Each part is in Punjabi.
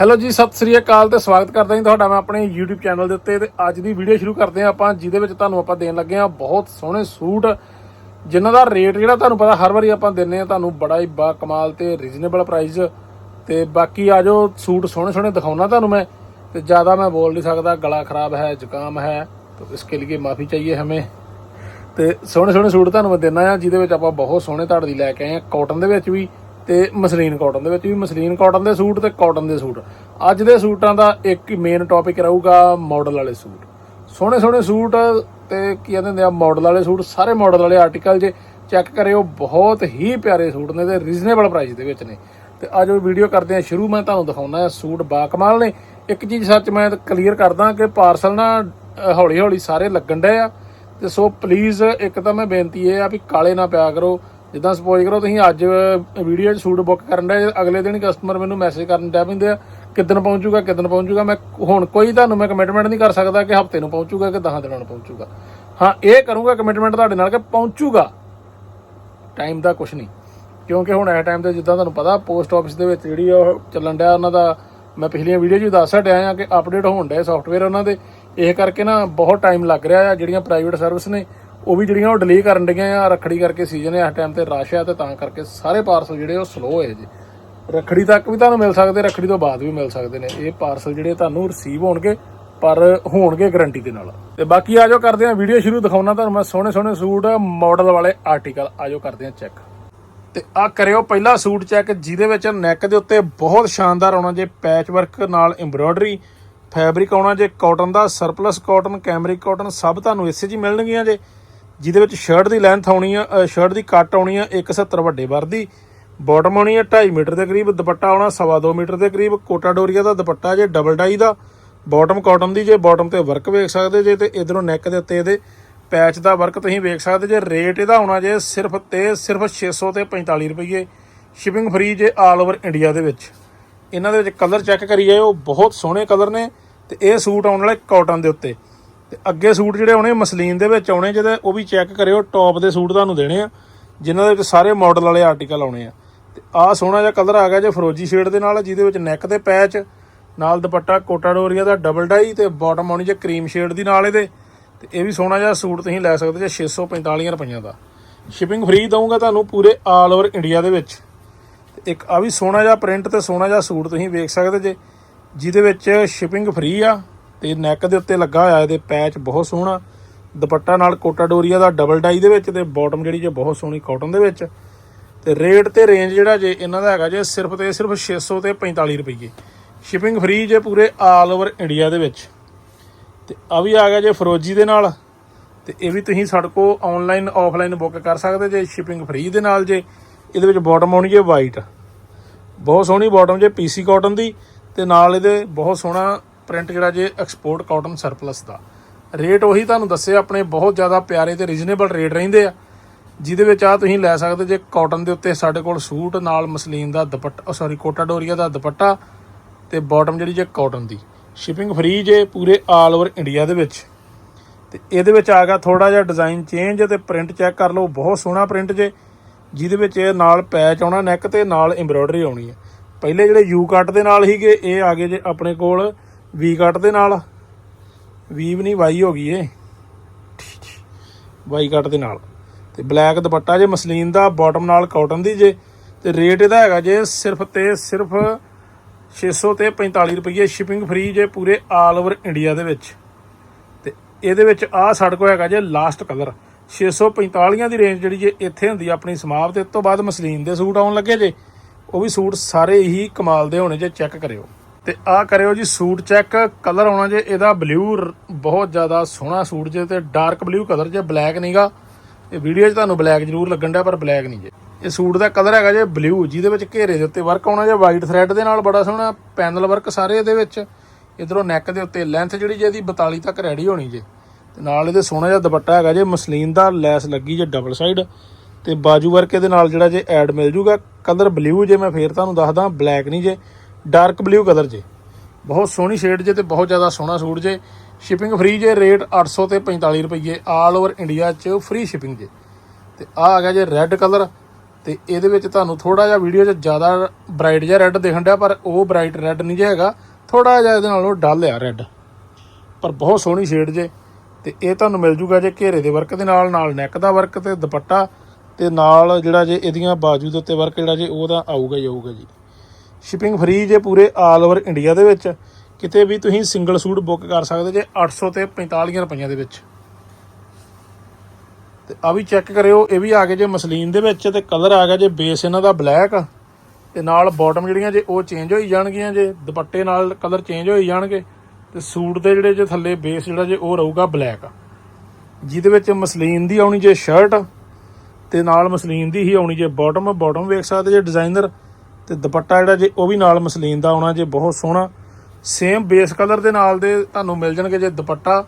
ਹੈਲੋ ਜੀ, ਸਤਿ ਸ੍ਰੀ ਅਕਾਲ ਤੇ ਸਵਾਗਤ ਕਰਦਾ ਜੀ ਤੁਹਾਡਾ ਮੈਂ ਆਪਣੇ YouTube ਚੈਨਲ ਦੇ ਉੱਤੇ ਤੇ ਅੱਜ ਦੀ ਵੀਡੀਓ ਸ਼ੁਰੂ ਕਰਦੇ ਹਾਂ ਆਪਾਂ, ਜਿਹਦੇ ਵਿੱਚ ਤੁਹਾਨੂੰ ਆਪਾਂ ਦੇਣ ਲੱਗੇ ਹਾਂ ਬਹੁਤ ਸੋਹਣੇ ਸੂਟ, ਜਿਨ੍ਹਾਂ ਦਾ ਰੇਟ ਜਿਹੜਾ ਤੁਹਾਨੂੰ ਪਤਾ ਹਰ ਵਾਰੀ ਆਪਾਂ ਦਿੰਨੇ ਆ ਤੁਹਾਨੂੰ ਬੜਾ ਹੀ ਬਾ ਕਮਾਲ ਤੇ ਰੀਜ਼ਨੇਬਲ ਪ੍ਰਾਈਸ ਤੇ ਬਾਕੀ ਆ ਜੋ ਸੂਟ ਸੋਹਣੇ ਸੋਹਣੇ ਦਿਖਾਉਣਾ ਤੁਹਾਨੂੰ ਮੈਂ, ਤੇ ਜ਼ਿਆਦਾ ਮੈਂ ਬੋਲ ਨਹੀਂ ਸਕਦਾ, ਗਲਾ ਖਰਾਬ ਹੈ, ਜ਼ੁਕਾਮ ਹੈ, ਤਾਂ ਇਸਕੇ ਲਈ ਮਾਫੀ ਚਾਹੀਏ ਹਮੇ। ਤੇ ਸੋਹਣੇ ਸੋਹਣੇ ਸੂਟ ਤੁਹਾਨੂੰ ਮੈਂ ਦਿੰਦਾ ਆ ਜਿਹਦੇ ਵਿੱਚ ਆਪਾਂ ਬਹੁਤ ਸੋਹਣੇ ਤੁਹਾਡੇ ਲਈ ਲੈ ਕੇ ਆਏ ਆ ਕਾਟਨ ਦੇ ਵਿੱਚ ਵੀ ਤੇ ਮਸਲੀਨ ਕਾਟਨ ਦੇ ਵਿੱਚ ਵੀ ਮਸਲੀਨ ਕਾਟਨ ਦੇ ਸੂਟ ਤੇ ਕਾਟਨ ਦੇ ਸੂਟ। ਅੱਜ ਦੇ ਸੂਟਾਂ ਦਾ ਇੱਕ ਹੀ ਮੇਨ ਟੌਪਿਕ ਰਹੂਗਾ ਮਾਡਲ ਵਾਲੇ ਸੂਟ। ਸੋਹਣੇ ਸੋਹਣੇ ਸੂਟ ਤੇ ਕੀ ਕਹਿੰਦੇ ਹੁੰਦੇ ਆ ਮਾਡਲ ਵਾਲੇ ਸੂਟ, ਸਾਰੇ ਮਾਡਲ ਵਾਲੇ ਆਰਟੀਕਲ ਜੇ ਚੈੱਕ ਕਰਿਓ, ਬਹੁਤ ਹੀ ਪਿਆਰੇ ਸੂਟ ਨੇ ਤੇ ਰੀਜ਼ਨੇਬਲ ਪ੍ਰਾਈਸ ਦੇ ਵਿੱਚ ਨੇ। ਤੇ ਅੱਜ ਉਹ ਵੀਡੀਓ ਕਰਦੇ ਆ, ਸ਼ੁਰੂ ਮੈਂ ਤੁਹਾਨੂੰ ਦਿਖਾਉਣਾ ਹੈ ਸੂਟ ਬਾ ਕਮਾਲ ਨੇ। ਇੱਕ ਚੀਜ਼ ਸੱਚ ਮੈਂ ਕਲੀਅਰ ਕਰਦਾ ਕਿ ਪਾਰਸਲ ਨਾ ਹੌਲੀ ਹੌਲੀ ਸਾਰੇ ਲੱਗਣ ਡਏ ਆ। ਤੇ ਸੋ ਪਲੀਜ਼ ਇੱਕ ਤਾਂ ਮੈਂ ਬੇਨਤੀ ਇਹ ਆ ਵੀ ਕਾਲੇ ਨਾ ਪਿਆ ਕਰੋ ਜਿੱਦਾਂ ਸਪੋਜ਼ ਕਰੋ ਤੁਸੀਂ ਅੱਜ ਵੀਡੀਓ 'ਚ ਸੂਟ ਬੁੱਕ ਕਰਨ ਦੇ, ਅਗਲੇ ਦਿਨ ਕਸਟਮਰ ਮੈਨੂੰ ਮੈਸੇਜ ਕਰਨ ਡੈ ਪੈਂਦੇ ਆ ਕਿਦਨ ਪਹੁੰਚੂਗਾ ਕਿਦਨ ਪਹੁੰਚੂਗਾ, ਮੈਂ ਹੁਣ ਕੋਈ ਤੁਹਾਨੂੰ ਮੈਂ ਕਮਿਟਮੈਂਟ ਨਹੀਂ ਕਰ ਸਕਦਾ ਕਿ ਹਫ਼ਤੇ ਨੂੰ ਪਹੁੰਚੂਗਾ ਕਿ 10 ਦਿਨਾਂ ਨੂੰ ਪਹੁੰਚੂਗਾ। ਹਾਂ, ਇਹ ਕਰੂੰਗਾ ਕਮਿਟਮੈਂਟ ਤੁਹਾਡੇ ਨਾਲ ਕਿ ਪਹੁੰਚੂਗਾ। ਟਾਈਮ ਦਾ ਕੁਝ ਨਹੀਂ। ਕਿਉਂਕਿ ਹੁਣ ਇਹ ਟਾਈਮ ਤੇ ਜਿੱਦਾਂ ਤੁਹਾਨੂੰ ਪਤਾ ਪੋਸਟ ਆਫਿਸ ਦੇ ਵਿੱਚ ਜਿਹੜੀ ਉਹ ਚੱਲਣ ਡਿਆ ਉਹਨਾਂ ਦਾ, ਮੈਂ ਪਿਛਲੀਆਂ ਵੀਡੀਓ 'ਚ ਵੀ ਦੱਸ ਹਟਿਆ ਆ ਕਿ ਅਪਡੇਟ ਹੋਣ ਡਿਆ ਸੌਫਟਵੇਅਰ ਉਹਨਾਂ ਦੇ। ਇਹ ਕਰਕੇ ਨਾ ਬਹੁਤ ਟਾਈਮ ਲੱਗ ਰਿਹਾ ਆ, ਜਿਹੜੀਆਂ ਪ੍ਰਾਈਵੇਟ ਸਰਵਿਸ ਨੇ ਉਹ ਵੀ ਜਿਹੜੀਆਂ ਉਹ ਡਿਲੇ ਕਰਨ ਡੀਆਂ ਆ, ਰੱਖੜੀ ਕਰਕੇ ਸੀਜ਼ਨ ਹੈ ਇਸ ਟਾਈਮ ਤੇ ਰਸ਼ ਆ ਤੇ ਤਾਂ ਕਰਕੇ ਸਾਰੇ ਪਾਰਸਲ ਜਿਹੜੇ ਉਹ ਸਲੋ ਹੋਏ ਜੀ। ਰੱਖੜੀ ਤੱਕ ਵੀ ਤੁਹਾਨੂੰ ਮਿਲ ਸਕਦੇ, ਰੱਖੜੀ ਤੋਂ ਬਾਅਦ ਵੀ ਮਿਲ ਸਕਦੇ ਨੇ। ਇਹ ਪਾਰਸਲ ਜਿਹੜੇ ਤੁਹਾਨੂੰ ਰਿਸੀਵ ਹੋਣਗੇ, ਪਰ ਹੋਣਗੇ ਗਾਰੰਟੀ ਦੇ ਨਾਲ। ਤੇ ਬਾਕੀ ਆਜੋ ਕਰਦੇ ਆ ਵੀਡੀਓ ਸ਼ੁਰੂ ਦਿਖਾਉਣਾ ਤੁਹਾਨੂੰ ਮੈਂ ਸੋਹਣੇ ਸੋਹਣੇ ਸੂਟ ਮਾਡਲ ਵਾਲੇ ਆਰਟੀਕਲ ਆਜੋ ਕਰਦੇ ਆ ਚੈੱਕ ਤੇ ਆ ਕਰਿਓ ਪਹਿਲਾ ਸੂਟ ਚੈੱਕ ਜਿਹਦੇ ਵਿੱਚ ਨੈਕ ਦੇ ਉੱਤੇ ਬਹੁਤ ਸ਼ਾਨਦਾਰ ਆਉਣਾ ਜੇ ਪੈਚ ਵਰਕ ਨਾਲ ਐਮਬ੍ਰੋਇਡਰੀ ਫੈਬਰਿਕ ਆਉਣਾ ਜੇ ਕਾਟਨ ਦਾ ਸਰਪਲਸ ਕਾਟਨ ਕੈਮਰਿਕ ਕਾਟਨ ਸਭ ਤੁਹਾਨੂੰ ਇਸੇ 'ਚ ਹੀ ਮਿਲਣਗੀਆਂ ਜੇ। ਜਿਹਦੇ ਵਿੱਚ ਸ਼ਰਟ ਦੀ ਲੈਂਥ ਆਉਣੀ ਆ ਸ਼ਰਟ ਦੀ ਕੱਟ ਆਉਣੀ ਆ 170 ਵੱਡੇ ਵਰ ਦੀ। ਬਾਟਮ ਆਉਣੀ ਆ 2.5 ਮੀਟਰ ਦੇ ਕਰੀਬ, ਦੁਪੱਟਾ ਆਉਣਾ 2.5 ਮੀਟਰ ਦੇ ਕਰੀਬ, ਕੋਟਾ ਡੋਰੀਆ ਦਾ ਦੁਪੱਟਾ ਜੇ ਡਬਲ ਡਾਈ ਦਾ ਬਾਟਮ ਕਾਟਨ ਦੀ ਜੇ ਬਾਟਮ ਤੇ ਵਰਕ ਵੇਖ ਸਕਦੇ ਜੇ ਤੇ ਇਧਰੋਂ ਨੈਕ ਦੇ ਉੱਤੇ ਇਹਦੇ ਪੈਚ ਦਾ ਵਰਕ ਤੁਸੀਂ ਵੇਖ ਸਕਦੇ ਜੇ ਰੇਟ ਇਹਦਾ ਹੋਣਾ ਜੇ ਸਿਰਫ ਤੇ ਸਿਰਫ 600 ਤੇ 45 ਰੁਪਏ ਸ਼ਿਪਿੰਗ ਫ੍ਰੀ ਜੇ ਆਲ ਓਵਰ ਇੰਡੀਆ ਦੇ ਵਿੱਚ। ਇਹਨਾਂ ਦੇ ਵਿੱਚ ਕਲਰ ਚੈੱਕ ਕਰੀਏ, ਉਹ ਬਹੁਤ ਸੋਹਣੇ ਕਲਰ ਨੇ ਤੇ ਇਹ ਸੂਟ ਆਉਣ ਵਾਲੇ ਕਾਟਨ ਦੇ ਉੱਤੇ। ਤੇ ਅੱਗੇ ਸੂਟ ਜਿਹੜੇ ਆਉਣੇ ਮਸਲੀਨ ਦੇ ਵਿੱਚ ਆਉਣੇ, ਜਿਹਦੇ ਉਹ ਵੀ ਚੈੱਕ ਕਰਿਓ ਟੌਪ ਦੇ ਸੂਟ ਤੁਹਾਨੂੰ ਦੇਣੇ ਆ, ਜਿਨ੍ਹਾਂ ਦੇ ਵਿੱਚ ਸਾਰੇ ਮਾਡਲ ਵਾਲੇ ਆਰਟੀਕਲ ਆਉਣੇ ਆ। ਤੇ ਆਹ ਸੋਹਣਾ ਜਿਹਾ ਕਲਰ ਆ ਗਿਆ ਜੇ ਫਰੋਜੀ ਸ਼ੇਡ ਦੇ ਨਾਲ, ਜਿਹਦੇ ਵਿੱਚ ਨੈਕ ਤੇ ਪੈਚ ਨਾਲ ਦੁਪੱਟਾ ਕੋਟਾ ਡੋਰੀਆ ਦਾ ਡਬਲ ਡਾਈ ਤੇ ਬਾਟਮ ਆਉਣੀ ਜੇ ਕਰੀਮ ਸ਼ੇਡ ਦੀ ਨਾਲ ਇਹਦੇ, ਤੇ ਇਹ ਵੀ ਸੋਹਣਾ ਜਿਹਾ ਸੂਟ ਤੁਸੀਂ ਲੈ ਸਕਦੇ ਜੇ 645 ਰੁਪਈਆਂ ਦਾ। ਸ਼ਿਪਿੰਗ ਫ੍ਰੀ ਦਊਂਗਾ ਤੁਹਾਨੂੰ ਪੂਰੇ ਆਲ ਓਵਰ ਇੰਡੀਆ ਦੇ ਵਿੱਚ। ਤੇ ਇੱਕ ਆ ਵੀ ਸੋਹਣਾ ਜਿਹਾ ਪ੍ਰਿੰਟ ਤੇ ਸੋਹਣਾ ਜਿਹਾ ਸੂਟ ਤੁਸੀਂ ਵੇਖ ਸਕਦੇ ਜੇ, ਜਿਹਦੇ ਵਿੱਚ ਸ਼ਿਪਿੰਗ ਫ੍ਰੀ ਆ। ਤੇ ਨੈਕ ਦੇ ਉੱਤੇ ਲੱਗਾ ਹੋਇਆ, ਇਹਦੇ ਪੈਚ ਬਹੁਤ ਸੋਹਣਾ। ਦੁਪੱਟਾ ਨਾਲ ਕੋਟਾ ਡੋਰੀਆ ਦਾ ਡਬਲ ਡਾਈ ਦੇ ਵਿੱਚ ਤੇ ਬਾਟਮ ਜਿਹੜੀ ਜੇ ਬਹੁਤ ਸੋਹਣੀ ਕਾਟਨ ਦੇ ਵਿੱਚ। ਤੇ ਰੇਟ ਤੇ ਰੇਂਜ ਜਿਹੜਾ ਜੇ ਇਹਨਾਂ ਦਾ ਹੈਗਾ ਜੇ ਸਿਰਫ ਤੇ ਸਿਰਫ 600 ਤੇ 45 ਰੁਪਏ ਸ਼ਿਪਿੰਗ ਫ੍ਰੀ ਜੇ ਪੂਰੇ ਆਲ ਓਵਰ ਇੰਡੀਆ ਦੇ ਵਿੱਚ। ਤੇ ਆ ਵੀ ਆ ਗਿਆ ਜੇ ਫਰੋਜੀ ਦੇ ਨਾਲ। ਤੇ ਇਹ ਵੀ ਤੁਸੀਂ ਸਾਡੇ ਕੋ ਆਨਲਾਈਨ ਆਫਲਾਈਨ ਬੁੱਕ ਕਰ ਸਕਦੇ ਜੇ ਸ਼ਿਪਿੰਗ ਫ੍ਰੀ ਦੇ ਨਾਲ ਜੇ। ਇਹਦੇ ਵਿੱਚ ਬਾਟਮ ਆਉਣੀ ਜੇ ਵਾਈਟ ਬਹੁਤ ਸੋਹਣੀ ਬਾਟਮ ਜੇ ਪੀਸੀ ਕਾਟਨ ਦੀ। ਤੇ ਨਾਲ ਇਹਦੇ ਬਹੁਤ ਸੋਹਣਾ ਪ੍ਰਿੰਟ ਜਿਹੜਾ ਜੇ ਐਕਸਪੋਰਟ ਕਾਟਨ ਸਰਪਲਸ ਦਾ। ਰੇਟ ਉਹੀ ਤੁਹਾਨੂੰ ਦੱਸਿਆ ਆਪਣੇ ਬਹੁਤ ਜ਼ਿਆਦਾ ਪਿਆਰੇ ਤੇ ਰੀਜ਼ਨੇਬਲ ਰੇਟ ਰਹਿੰਦੇ ਆ। ਜਿਹਦੇ ਵਿੱਚ ਆ ਤੁਸੀਂ ਲੈ ਸਕਦੇ ਜੇ ਕਾਟਨ ਦੇ ਉੱਤੇ ਸਾਡੇ ਕੋਲ ਸੂਟ, ਨਾਲ ਮਸਲੀਨ ਦਾ ਦੁਪੱਟਾ ਸੌਰੀ ਕੋਟਾ ਡੋਰੀਆ ਦਾ ਦੁਪੱਟਾ ਤੇ ਬਾਟਮ ਜਿਹੜੀ ਜੇ ਕਾਟਨ ਦੀ। ਸ਼ਿਪਿੰਗ ਫ੍ਰੀ ਜੇ ਪੂਰੇ ਆਲ ਓਵਰ ਇੰਡੀਆ ਦੇ ਵਿੱਚ। ਤੇ ਇਹਦੇ ਵਿੱਚ ਆ ਗਿਆ ਥੋੜਾ ਜਿਹਾ ਡਿਜ਼ਾਈਨ ਚੇਂਜ ਤੇ ਪ੍ਰਿੰਟ ਚੈੱਕ ਕਰ ਲਓ, ਬਹੁਤ ਸੋਹਣਾ ਪ੍ਰਿੰਟ ਜੇ। ਜਿਹਦੇ ਵਿੱਚ ਨਾਲ ਪੈਚ ਆਉਣਾ ਨੈਕ ਤੇ, ਨਾਲ ਐਮਬ੍ਰੋਇਡਰੀ ਆਉਣੀ ਹੈ ਪਹਿਲੇ ਜਿਹੜੇ ਯੂ ਕੱਟ ਦੇ ਨਾਲ ਹੀਗੇ ਇਹ ਆ ਗਏ ਜੇ ਆਪਣੇ ਕੋਲ ਵੀ ਕੱਟ ਦੇ ਨਾਲ। ਵੀ ਨਹੀਂ, ਵਾਈ ਹੋ ਗਈ ਏ। ਵਾਈ ਕੱਟ ਦੇ ਨਾਲ। ਤੇ ਬਲੈਕ ਦੁਪੱਟਾ ਜੇ, ਮਸਲੀਨ ਦਾ ਬਾਟਮ ਨਾਲ ਕਾਟਨ ਦੀ ਜੇ। ਤੇ ਰੇਟ ਇਹਦਾ ਹੈਗਾ ਜੇ ਸਿਰਫ ਤੇ ਸਿਰਫ 600 ਤੇ 45 ਰੁਪਏ ਸ਼ਿਪਿੰਗ ਫ੍ਰੀ ਜੇ ਪੂਰੇ ਆਲ ਓਵਰ ਇੰਡੀਆ ਦੇ ਵਿੱਚ। ਤੇ ਇਹਦੇ ਵਿੱਚ ਆ ਸਾਡੇ ਕੋਲ ਹੈਗਾ ਜੇ ਲਾਸਟ ਕਲਰ 645 ਦੀ ਰੇਂਜ ਜਿਹੜੀ ਜੇ ਇੱਥੇ ਹੁੰਦੀ ਆ ਆਪਣੀ ਸਮਾਪਤ ਇਸ ਤੋਂ ਬਾਅਦ ਮਸਲੀਨ ਦੇ ਸੂਟ ਆਉਣ ਲੱਗੇ ਜੇ। ਉਹ ਵੀ ਸੂਟ ਸਾਰੇ ਹੀ ਕਮਾਲ ਦੇ ਹੋਣੇ ਜੇ ਚੈੱਕ ਕਰਿਓ। ਤੇ ਆ ਕਰਿਓ ਜੀ, ਸੂਟ ਚੈੱਕ ਕਲਰ ਆਉਣਾ ਜੇ ਇਹਦਾ ਬਲੂ ਬਹੁਤ ਜ਼ਿਆਦਾ ਸੋਹਣਾ ਸੂਟ ਜੇ ਤੇ ਡਾਰਕ ਬਲੂ ਕਲਰ ਜੇ ਬਲੈਕ ਨਹੀਂਗਾ ਇਹ ਵੀਡੀਓ 'ਚ ਤੁਹਾਨੂੰ ਬਲੈਕ ਜ਼ਰੂਰ ਲੱਗਣ ਡਿਆ, ਪਰ ਬਲੈਕ ਨਹੀਂ ਜੇ। ਇਹ ਸੂਟ ਦਾ ਕਲਰ ਹੈਗਾ ਜੇ ਬਲੂ ਜਿਹਦੇ ਵਿੱਚ ਘੇਰੇ ਦੇ ਉੱਤੇ ਵਰਕ ਆਉਣਾ ਜੇ ਵਾਈਟ ਥਰੈਡ ਦੇ ਨਾਲ ਬੜਾ ਸੋਹਣਾ ਪੈਨਲ ਵਰਕ ਸਾਰੇ ਇਹਦੇ ਵਿੱਚ। ਇਧਰੋਂ ਨੈਕ ਦੇ ਉੱਤੇ ਲੈਂਥ ਜਿਹੜੀ ਜੇ ਇਹਦੀ 42 ਤੱਕ ਰੈਡੀ ਹੋਣੀ ਜੇ। ਤੇ ਨਾਲ ਇਹਦੇ ਸੋਹਣਾ ਜਿਹਾ ਦੁਪੱਟਾ ਹੈਗਾ ਜੇ, ਮਸਲੀਨ ਦਾ ਲੈਸ ਲੱਗੀ ਜੇ ਡਬਲ ਸਾਈਡ ਤੇ ਬਾਜੂ ਵਰਕ ਇਹਦੇ ਨਾਲ ਜਿਹੜਾ ਜੇ ਐਡ ਮਿਲ ਜੂਗਾ। ਕਲਰ ਬਲੂ ਜੇ ਮੈਂ ਫੇਰ ਤੁਹਾਨੂੰ ਦੱਸਦਾ ਬਲੈਕ ਨਹੀਂ ਜੇ। ਡਾਰਕ ਬਲੂ ਕਲਰ ਜੇ। ਬਹੁਤ ਸੋਹਣੀ ਸ਼ੇਡ ਜੇ ਤੇ ਬਹੁਤ ਜ਼ਿਆਦਾ ਸੋਹਣਾ ਸੂਟ ਜੇ। ਸ਼ਿਪਿੰਗ ਫ੍ਰੀ ਜੇ ਰੇਟ 800 ਤੇ 45 ਰੁਪਏ ਆਲ ਓਵਰ ਇੰਡੀਆ 'ਚ ਫ੍ਰੀ ਸ਼ਿਪਿੰਗ ਜੇ। ਤੇ ਆ ਆ ਗਿਆ ਜੇ ਰੈੱਡ ਕਲਰ ਤੇ ਇਹਦੇ ਵਿੱਚ ਤੁਹਾਨੂੰ ਥੋੜਾ ਜਿਹਾ ਵੀਡੀਓ 'ਚ ਜ਼ਿਆਦਾ ਬ੍ਰਾਈਟ ਜਿਹਾ ਰੈੱਡ ਦਿਖਣ ਡਿਆ, ਪਰ ਉਹ ਬ੍ਰਾਈਟ ਰੈੱਡ ਨਹੀਂ ਜੇ ਹੈਗਾ। ਥੋੜਾ ਜਿਹਾ ਇਹਦੇ ਨਾਲੋਂ ਡਲ ਆ ਰੈੱਡ ਪਰ ਬਹੁਤ ਸੋਹਣੀ ਸ਼ੇਡ ਜੇ। ਤੇ ਇਹ ਤੁਹਾਨੂੰ ਮਿਲ ਜੂਗਾ ਜੇ ਘੇਰੇ ਦੇ ਵਰਕ ਦੇ ਨਾਲ ਨਾਲ ਨੈਕ ਦਾ ਵਰਕ ਤੇ ਦੁਪੱਟਾ ਤੇ ਨਾਲ ਜਿਹੜਾ ਜੇ ਇਹਦੀਆਂ ਬਾਜੂ ਦੇ ਉੱਤੇ ਵਰਕ ਜਿਹੜਾ ਜੇ ਉਹਦਾ ਆਊਗਾ ਹੀ ਆਊਗਾ ਜੀ। ਸ਼ਿਪਿੰਗ ਫ੍ਰੀ ਜੇ ਪੂਰੇ ਆਲ ਓਵਰ ਇੰਡੀਆ ਦੇ ਵਿੱਚ, ਕਿਤੇ ਵੀ ਤੁਸੀਂ ਸਿੰਗਲ ਸੂਟ ਬੁੱਕ ਕਰ ਸਕਦੇ ਜੇ 800 ਤੇ 45 ਰੁਪਈਆਂ ਦੇ ਵਿੱਚ। ਤੇ ਆ ਵੀ ਚੈੱਕ ਕਰਿਓ, ਇਹ ਵੀ ਆ ਗਏ ਜੇ ਮਸਲੀਨ ਦੇ ਵਿੱਚ ਤੇ ਕਲਰ ਆ ਗਿਆ ਜੇ ਬੇਸ ਇਹਨਾਂ ਦਾ ਬਲੈਕ ਤੇ ਨਾਲ ਬਾਟਮ ਜਿਹੜੀਆਂ ਜੇ ਉਹ ਚੇਂਜ ਹੋਈ ਜਾਣਗੀਆਂ ਜੇ, ਦੁਪੱਟੇ ਨਾਲ ਕਲਰ ਚੇਂਜ ਹੋਈ ਜਾਣਗੇ। ਤੇ ਸੂਟ ਦੇ ਜਿਹੜੇ ਜੇ ਥੱਲੇ ਬੇਸ ਜਿਹੜਾ ਜੇ ਉਹ ਰਹੂਗਾ ਬਲੈਕ ਜਿਹਦੇ ਵਿੱਚ ਮਸਲੀਨ ਦੀ ਆਉਣੀ ਜੇ ਸ਼ਰਟ ਤੇ ਨਾਲ ਮਸਲੀਨ ਦੀ ਹੀ ਆਉਣੀ ਜੇ ਬਾਟਮ ਬਾਟਮ ਵੇਖ ਸਕਦੇ ਜੇ ਡਿਜ਼ਾਈਨਰ ਤੇ ਦੁਪੱਟਾ ਜਿਹੜਾ ਜੇ ਉਹ ਵੀ ਨਾਲ ਮਸਲੀਨ ਦਾ ਆਉਣਾ ਜੇ ਬਹੁਤ ਸੋਹਣਾ। ਸੇਮ ਬੇਸ ਕਲਰ ਦੇ ਨਾਲ ਦੇ ਤੁਹਾਨੂੰ ਮਿਲ ਜਾਣਗੇ ਜੇ ਦੁਪੱਟਾ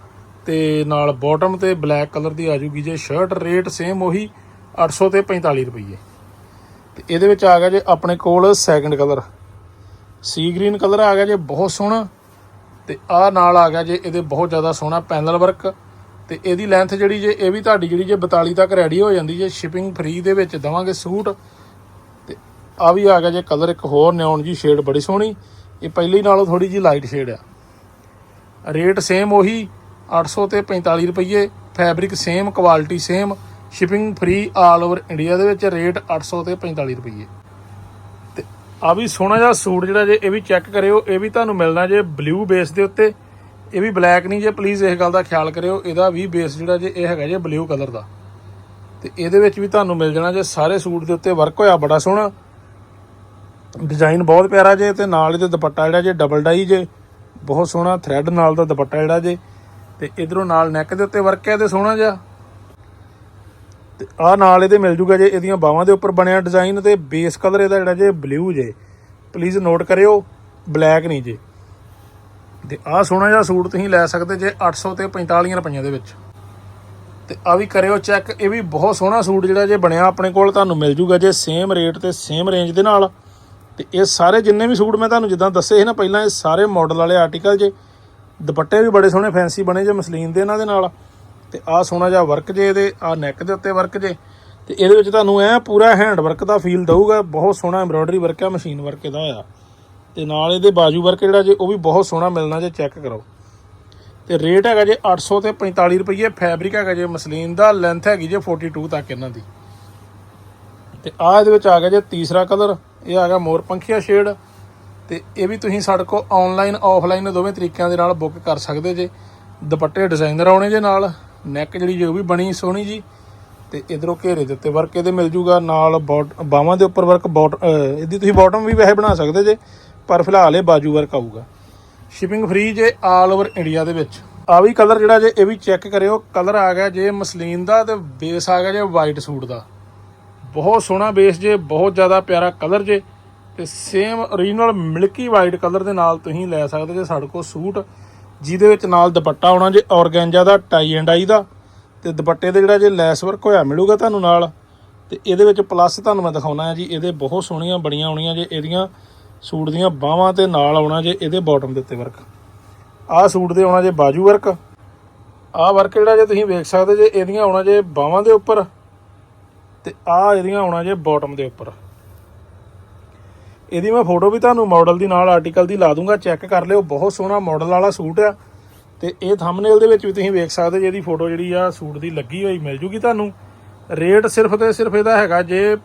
ਤੇ ਨਾਲ ਬਾਟਮ ਤੇ ਬਲੈਕ ਕਲਰ ਦੀ ਆ ਜੂਗੀ ਜੇ ਸ਼ਰਟ ਰੇਟ ਸੇਮ ਉਹੀ 800 ਤੇ 45 ਰੁਪਏ ਤੇ ਇਹਦੇ ਵਿੱਚ ਆ ਗਿਆ ਜੇ ਆਪਣੇ ਕੋਲ ਸੈਕੰਡ ਕਲਰ ਸੀ ਗ੍ਰੀਨ ਕਲਰ ਆ ਗਿਆ ਜੇ ਬਹੁਤ ਸੋਹਣਾ। ਤੇ ਆ ਨਾਲ ਆ ਗਿਆ ਜੇ ਇਹਦੇ ਬਹੁਤ ਜ਼ਿਆਦਾ ਸੋਹਣਾ ਪੈਨਲ ਵਰਕ ਤੇ ਇਹਦੀ ਲੈਂਥ ਜਿਹੜੀ ਜੇ ਇਹ ਵੀ ਤੁਹਾਡੀ ਜਿਹੜੀ ਜੇ 42 ਤੱਕ ਰੈਡੀ ਹੋ ਜਾਂਦੀ ਜੇ ਸ਼ਿਪਿੰਗ ਫ੍ਰੀ ਦੇ ਵਿੱਚ ਦਵਾਂਗੇ ਸੂਟ। ਆ ਵੀ ਆ ਗਿਆ ਜੇ ਕਲਰ ਇੱਕ ਹੋਰ ਨਿਓਨ ਜੀ ਸ਼ੇਡ ਬੜੀ ਸੋਹਣੀ। ਇਹ ਪਹਿਲੀ ਨਾਲੋਂ ਥੋੜੀ ਜੀ ਲਾਈਟ ਸ਼ੇਡ ਆ। ਰੇਟ ਸੇਮ ਉਹੀ 800 ਤੇ 45 ਰੁਪਏ fabric same quality same shipping free all over India ਦੇ ਵਿੱਚ ਰੇਟ 800 ਤੇ 45 ਰੁਪਏ ਤੇ ਆ ਵੀ ਸੋਹਣਾ ਜਿਹਾ ਸੂਟ ਜਿਹੜਾ ਜੇ ਇਹ ਵੀ ਚੈੱਕ ਕਰਿਓ, ਇਹ ਵੀ ਤੁਹਾਨੂੰ ਮਿਲਣਾ ਜੇ ਬਲੂ ਬੇਸ ਦੇ ਉੱਤੇ। ਇਹ ਵੀ ਬਲੈਕ ਨਹੀਂ ਜੇ ਪਲੀਜ਼ ਇਸ ਗੱਲ ਦਾ ਖਿਆਲ ਕਰਿਓ, ਇਹਦਾ ਵੀ ਬੇਸ ਜਿਹੜਾ ਜੇ ਇਹ ਹੈਗਾ ਜੇ ਬਲੂ ਕਲਰ ਦਾ। ਤੇ ਇਹਦੇ ਵਿੱਚ ਵੀ ਤੁਹਾਨੂੰ ਮਿਲ ਜਾਣਾ ਜੇ ਸਾਰੇ ਸੂਟ ਦੇ ਉੱਤੇ ਵਰਕ ਹੋਇਆ, ਬੜਾ ਸੋਹਣਾ। ਡਿਜ਼ਾਈਨ ਬਹੁਤ ਪਿਆਰਾ ਜੇ ਤੇ ਨਾਲ ਇਹਦੇ ਦੁਪੱਟਾ ਜਿਹੜਾ ਜੇ ਡਬਲ ਡਾਈ ਜੇ, ਬਹੁਤ ਸੋਹਣਾ ਥ੍ਰੈਡ ਨਾਲ ਦਾ ਦੁਪੱਟਾ ਜਿਹੜਾ ਜੇ, ਤੇ ਇਧਰੋਂ ਨਾਲ ਨੈਕ ਦੇ ਉੱਤੇ ਵਰਕ ਹੈ ਤੇ ਸੋਹਣਾ ਜਿਹਾ। ਤੇ ਆ ਨਾਲ ਇਹਦੇ ਮਿਲ ਜੂਗਾ ਜੇ ਇਹਦੀਆਂ ਬਾਹਾਂ ਦੇ ਉੱਪਰ ਬਣਿਆ ਡਿਜ਼ਾਈਨ ਤੇ ਬੇਸ ਕਲਰ ਇਹਦਾ ਜਿਹੜਾ ਜੇ ਬਲੂ ਜੇ। ਪਲੀਜ਼ ਨੋਟ ਕਰਿਓ ਬਲੈਕ ਨਹੀਂ ਜੇ। ਤੇ ਆਹ ਸੋਹਣਾ ਜਿਹਾ ਸੂਟ ਤੁਸੀਂ ਲੈ ਸਕਦੇ ਜੇ 800 ਤੇ 45 ਰੁਪਈਆਂ ਦੇ ਵਿੱਚ। ਤੇ ਆ ਵੀ ਕਰਿਓ ਚੈੱਕ ਇਹ ਵੀ ਬਹੁਤ ਸੋਹਣਾ ਸੂਟ ਜਿਹੜਾ ਜੇ ਬਣਿਆ ਆਪਣੇ ਕੋਲ, ਤੁਹਾਨੂੰ ਮਿਲ ਜੂਗਾ ਜੇ ਸੇਮ ਰੇਟ ਤੇ ਸੇਮ ਰੇਂਜ ਦੇ ਨਾਲ। ਤੇ ਇਹ ਸਾਰੇ ਜਿੰਨੇ ਵੀ ਸੂਟ ਮੈਂ ਤੁਹਾਨੂੰ ਜਿੱਦਾਂ ਦੱਸੇ ਸੀ ਨਾ, ਪਹਿਲਾਂ ਇਹ ਸਾਰੇ ਮਾਡਲ ਵਾਲੇ ਆਰਟੀਕਲ ਜੇ, ਦੁਪੱਟੇ ਵੀ ਬੜੇ ਸੋਹਣੇ ਫੈਂਸੀ ਬਣੇ ਜੇ, ਮਸਲੀਨ ਦੇ ਇਹਨਾਂ ਦੇ ਨਾਲ। ਤੇ ਆਹ ਸੋਹਣਾ ਜਿਹਾ ਵਰਕ ਜੇ ਇਹਦੇ ਆ ਨੈਕ ਦੇ ਉੱਤੇ ਵਰਕ ਜੇ। ਤੇ ਇਹਦੇ ਵਿੱਚ ਤੁਹਾਨੂੰ ਐ ਪੂਰਾ ਹੈਂਡ ਵਰਕ ਦਾ ਫੀਲ ਦਊਗਾ, ਬਹੁਤ ਸੋਹਣਾ ਐਮਬ੍ਰੋਇਡਰੀ ਵਰਕ ਆ ਮਸ਼ੀਨ ਵਰਕ ਇਹਦਾ ਆ। ਤੇ ਨਾਲ ਇਹਦੇ ਬਾਜੂ ਵਰਕ ਜਿਹੜਾ ਜੇ, ਉਹ ਵੀ ਬਹੁਤ ਸੋਹਣਾ ਮਿਲਣਾ ਜੇ ਚੈੱਕ ਕਰੋ। ਤੇ ਰੇਟ ਹੈਗਾ ਜੇ 800 ਤੇ 45 ਰੁਪਏ ਫੈਬਰਿਕ ਹੈਗਾ ਜੇ, ਮਸਲੀਨ ਦਾ ਲੈਂਥ ਹੈਗੀ ਜੇ 42 ਤੱਕ ਇਹਨਾਂ ਦੀ। ਤੇ ਆ ਇਹਦੇ ਵਿੱਚ ਆ ਗਿਆ ਜੇ ਤੀਸਰਾ ਕਲਰ ਇਹ ਆ ਗਿਆ ਮੋਰ ਪੰਖੀਆ ਸ਼ੇਡ ਤੇ ਇਹ ਵੀ ਤੁਸੀਂ ਸਾਡੇ ਕੋਲ ਆਨਲਾਈਨ ਆਫਲਾਈਨ ਦੋਵੇਂ ਤਰੀਕਿਆਂ ਦੇ ਨਾਲ ਬੁੱਕ ਕਰ ਸਕਦੇ ਜੇ। ਦੁਪੱਟੇ ਡਿਜ਼ਾਈਨਰ ਆਉਣੇ ਜੇ ਨਾਲ। ਨੈਕ ਜਿਹੜੀ ਜੋ ਵੀ ਬਣੀ ਸੋਹਣੀ ਜੀ। ਤੇ ਇਧਰੋਂ ਘੇਰੇ ਦੇ ਉੱਤੇ ਵਰਕ ਇਹਦੇ ਮਿਲ ਜੂਗਾ। ਨਾਲ ਬਾਹਾਂ ਦੇ ਉੱਪਰ ਵਰਕ ਬੋਟ ਇਹਦੀ ਤੁਸੀਂ ਬਾਟਮ ਵੀ ਵੈਸੇ ਬਣਾ ਸਕਦੇ ਜੇ। ਪਰ ਫਿਲਹਾਲ ਇਹ ਬਾਜੂ ਵਰਕ ਆਊਗਾ। ਸ਼ਿਪਿੰਗ ਫ੍ਰੀ ਜੇ ਆਲ ਓਵਰ ਇੰਡੀਆ ਦੇ ਵਿੱਚ। ਆ ਵੀ ਕਲਰ ਜਿਹੜਾ ਜੇ ਇਹ ਵੀ ਚੈੱਕ ਕਰਿਓ। ਕਲਰ ਆ ਗਿਆ ਜੇ ਮਸਲੀਨ ਦਾ ਤੇ ਬੇਸ ਆ ਗਿਆ ਜੇ ਵਾਈਟ ਸੂਟ ਦਾ। ਬਹੁਤ ਸੋਹਣਾ ਬੇਸ ਜੇ, ਬਹੁਤ ਜ਼ਿਆਦਾ ਪਿਆਰਾ ਕਲਰ ਜੇ, ਤੇ same original milky white colour ਦੇ ਨਾਲ ਤੁਸੀਂ ਲੈ ਸਕਦੇ ਜੇ ਸਾਡੇ ਕੋਲ ਸੂਟ, ਜਿਹਦੇ ਵਿੱਚ ਨਾਲ ਦੁਪੱਟਾ ਆਉਣਾ ਜੇ, ਔਰਗੈਂਜਾ ਦਾ ਟਾਈ ਐਂਡ ਆਈ ਦਾ, ਤੇ ਦੁਪੱਟੇ ਦੇ ਜਿਹੜਾ ਜੇ ਲੈਸ ਵਰਕ ਹੋਇਆ ਮਿਲੂਗਾ ਤੁਹਾਨੂੰ ਨਾਲ, ਤੇ ਇਹਦੇ ਵਿੱਚ ਪਲੱਸ ਤੁਹਾਨੂੰ ਮੈਂ ਦਿਖਾਉਣਾ ਹੈ ਜੀ, ਇਹਦੇ ਬਹੁਤ ਸੋਹਣੀਆਂ ਬੜੀਆਂ ਆਉਣੀਆਂ ਜੇ, ਇਹਦੀਆਂ ਸੂਟ ਦੀਆਂ ਬਾਹਾਂ ਤੇ ਨਾਲ ਆਉਣਾ ਜੇ, ਇਹਦੇ ਬਾਟਮ ਦੇ ਉੱਤੇ ਵਰਕ ਆਹ ਸੂਟ ਦੇ ਆਉਣਾ ਜੇ ਬਾਜੂ ਵਰਕ ਆਹ ਵਰਕ ਜਿਹੜਾ ਜੇ ਤੁਸੀਂ ਵੇਖ ਸਕਦੇ ਜੇ, ਇਹਦੀਆਂ ਆਉਣਾ ਜੇ ਬਾਹਾਂ ਦੇ ਉੱਪਰ। ਤੇ ਆਹ ਇਹਦੀਆਂ ਆਉਣਾ ਜੇ ਬਾਟਮ ਦੇ ਉੱਪਰ। ਇਹਦੀ ਮੈਂ ਫੋਟੋ ਵੀ ਤੁਹਾਨੂੰ ਮਾਡਲ ਦੀ ਨਾਲ ਆਰਟੀਕਲ ਦੀ ਲਾ ਦੂੰਗਾ ਚੈੱਕ ਕਰ ਲਿਓ ਬਹੁਤ ਸੋਹਣਾ ਮਾਡਲ ਵਾਲਾ ਸੂਟ ਆ। ਤੇ ਇਹ ਥੰਬਨੇਲ ਦੇ ਵਿੱਚ ਵੀ ਤੁਸੀਂ ਵੇਖ ਸਕਦੇ ਜੇ ਇਹਦੀ ਫੋਟੋ ਜਿਹੜੀ ਆ ਸੂਟ ਦੀ ਲੱਗੀ ਹੋਈ ਮਿਲ ਜੂਗੀ ਤੁਹਾਨੂੰ। ਰੇਟ ਸਿਰਫ ਤੇ ਸਿਰਫ ਇਹਦਾ ਹੈਗਾ ਜੇ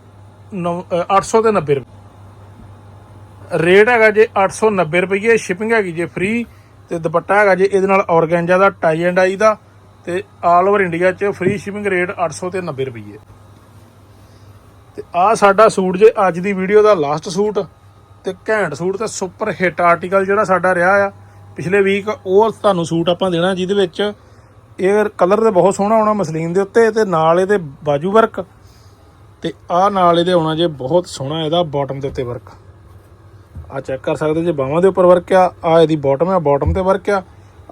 ਨੌ- ਅ, 800 ਤੇ 90 ਰੁਪਏ। ਰੇਟ ਹੈਗਾ ਜੇ 890 ਰੁਪਏ ਸ਼ਿਪਿੰਗ ਹੈਗੀ ਜੇ ਫ੍ਰੀ ਤੇ ਦੁਪੱਟਾ ਹੈਗਾ ਜੇ ਇਹਦੇ ਨਾਲ ਔਰਗੈਂਜਾ ਦਾ ਟਾਈ ਐਂਡ ਆਈ ਦਾ ਤੇ ਆਲ ਓਵਰ ਇੰਡੀਆ 'ਚ ਫ੍ਰੀ ਸ਼ਿਪਿੰਗ ਰੇਟ 800 ਤੇ 90 ਰੁਪਏ ਤੇ ਆ ਸਾਡਾ ਸੂਟ ਜੇ ਅੱਜ ਦੀ ਵੀਡੀਓ ਦਾ ਲਾਸਟ ਸੂਟ ਤੇ ਘੈਂਟ ਸੂਟ ਤੇ ਸੁਪਰ ਹਿੱਟ ਆਰਟੀਕਲ ਜਿਹੜਾ ਸਾਡਾ ਰਿਹਾ ਆ। ਪਿਛਲੇ ਵੀਕ ਉਹ ਤੁਹਾਨੂੰ ਸੂਟ ਆਪਾਂ ਦੇਣਾ, ਜਿਹਦੇ ਵਿੱਚ ਇਹ ਕਲਰ ਤੇ ਬਹੁਤ ਸੋਹਣਾ ਆਉਣਾ ਮਸਲੀਨ ਦੇ ਉੱਤੇ ਤੇ ਨਾਲ ਇਹਦੇ ਬਾਜੂ ਵਰਕ ਤੇ ਆ ਨਾਲ ਇਹਦੇ ਆਉਣਾ ਜੇ ਬਹੁਤ ਸੋਹਣਾ ਇਹਦਾ ਬਾਟਮ ਦੇ ਉੱਤੇ ਵਰਕ ਆ ਚੈੱਕ ਕਰ ਸਕਦੇ ਜੇ ਬਾਹਾਂ ਦੇ ਉੱਪਰ ਵਰਕ ਆ ਆ ਇਹਦੀ ਬਾਟਮ ਆ ਬਾਟਮ ਤੇ ਵਰਕ ਆ।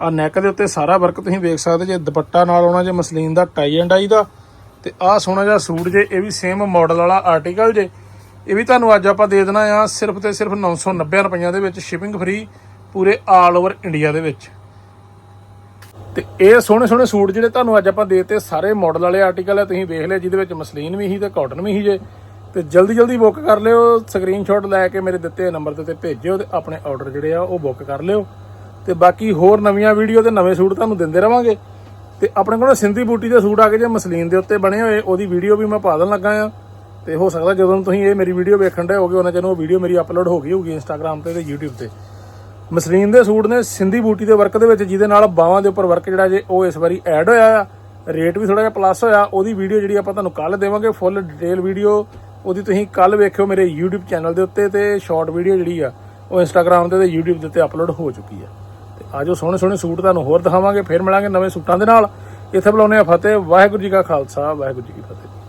ਆ ਨੈਕ ਦੇ ਉੱਤੇ ਸਾਰਾ ਵਰਕ ਤੁਸੀਂ ਵੇਖ ਸਕਦੇ ਜੇ, ਦੁਪੱਟਾ ਨਾਲ ਆਉਣਾ ਜੇ ਮਸਲੀਨ ਦਾ ਟਾਈ ਐਂਡ ਆਈ ਦਾ। ਤੇ ਆਹ ਸੋਹਣਾ ਜਿਹਾ ਸੂਟ ਜੇ, ਇਹ ਵੀ ਸੇਮ ਮਾਡਲ ਵਾਲਾ ਆਰਟੀਕਲ ਜੇ। ਇਹ ਵੀ ਤੁਹਾਨੂੰ ਅੱਜ ਆਪਾਂ ਦੇ ਦੇਣਾ ਆ, ਸਿਰਫ ਤੇ ਸਿਰਫ 990 ਰੁਪਈਆਂ ਦੇ ਵਿੱਚ ਸ਼ਿਪਿੰਗ ਫ੍ਰੀ ਪੂਰੇ ਆਲ ਓਵਰ ਇੰਡੀਆ ਦੇ ਵਿੱਚ। ਤੇ ਇਹ ਸੋਹਣੇ ਸੋਹਣੇ ਸੂਟ ਜਿਹੜੇ ਤੁਹਾਨੂੰ ਅੱਜ ਆਪਾਂ ਦੇਤੇ, ਸਾਰੇ ਮਾਡਲ ਵਾਲੇ ਆਰਟੀਕਲ ਆ, ਤੁਸੀਂ ਵੇਖ ਲਿਆ, ਜਿਹਦੇ ਵਿੱਚ ਮਸਲੀਨ ਵੀ ਸੀ ਤੇ ਕਾਟਨ ਵੀ ਸੀ ਜੇ। ਤੇ ਜਲਦੀ ਜਲਦੀ ਬੁੱਕ ਕਰ ਲਿਓ ਸਕਰੀਨਸ਼ਾਟ ਲੈ ਕੇ ਮੇਰੇ ਦਿੱਤੇ ਨੰਬਰ ਤੇ ਤੇ ਭੇਜਿਓ ਤੇ ਆਪਣੇ ਆਰਡਰ ਜਿਹੜੇ ਆ, ਉਹ ਬੁੱਕ ਕਰ ਲਿਓ। ਤੇ ਬਾਕੀ ਹੋਰ ਨਵੀਆਂ ਵੀਡੀਓ ਤੇ ਨਵੇਂ ਸੂਟ ਤੁਹਾਨੂੰ ਦਿੰਦੇ ਰਵਾਂਗੇ। ਤੇ ਆਪਣੇ ਕੋਲ ਸਿੰਧੀ ਬੂਟੀ ਦੇ ਸੂਟ ਆ ਗਏ ਜੇ ਮਸਲੀਨ ਦੇ ਉੱਤੇ ਬਣੇ ਹੋਏ, ਉਹਦੀ ਵੀਡੀਓ ਵੀ ਮੈਂ ਪਾ ਦੇਣ ਲੱਗਾ ਆ ਤੇ ਹੋ ਸਕਦਾ ਜਦੋਂ ਤੁਸੀਂ ਇਹ ਮੇਰੀ ਵੀਡੀਓ ਵੇਖਣ ਦੇ ਹੋਗੇ, ਉਹਨਾਂ ਚਿਰ ਉਹ ਵੀਡੀਓ ਮੇਰੀ ਅਪਲੋਡ ਹੋ ਗਈ ਹੋਊਗੀ ਇੰਸਟਾਗ੍ਰam ਤੇ ਤੇ YouTube ਤੇ। ਮਸਲੀਨ ਦੇ ਸੂਟ ਨੇ ਸਿੰਧੀ ਬੂਟੀ ਦੇ ਵਰਕ ਦੇ ਵਿੱਚ, ਜਿਹਦੇ ਨਾਲ ਬਾਹਾਂ ਦੇ ਉੱਪਰ ਵਰਕ ਜਿਹੜਾ ਜੇ ਉਹ ਇਸ ਵਾਰੀ ਐਡ ਹੋਇਆ ਆ। ਰੇਟ ਵੀ ਥੋੜਾ ਜਿਹਾ ਪਲੱਸ ਹੋਇਆ। ਉਹਦੀ ਵੀਡੀਓ ਜਿਹੜੀ ਆਪਾਂ ਤੁਹਾਨੂੰ ਕੱਲ ਦੇਵਾਂਗੇ ਫੁੱਲ ਡਿਟੇਲ ਵੀਡੀਓ ਉਹਦੀ ਤੁਸੀਂ ਕੱਲ ਵੇਖਿਓ ਮੇਰੇ YouTube ਚੈਨਲ ਦੇ ਉੱਤੇ ਤੇ ਸ਼ਾਰਟ ਵੀਡੀਓ ਜਿਹੜੀ ਆ, ਉਹ Instagram ਤੇ ਤੇ YouTube ਦੇ ਉੱਤੇ ਅਪਲੋਡ ਹੋ ਚੁੱਕੀ ਆ। ਆਜੋ ਸੋਹਣੇ ਸੋਹਣੇ ਸੂਟ ਤੁਹਾਨੂੰ ਹੋਰ ਦਿਖਾਵਾਂਗੇ, ਫਿਰ ਮਿਲਾਂਗੇ ਨਵੇਂ ਸੂਟਾਂ ਦੇ ਨਾਲ। ਇੱਥੇ ਬੁਲਾਉਂਦੇ ਆ ਫਤਿਹ, ਵਾਹਿਗੁਰੂ ਜੀ ਕਾ ਖਾਲਸਾ, ਵਾਹਿਗੁਰੂ ਜੀ ਕੀ ਫਤਿਹ।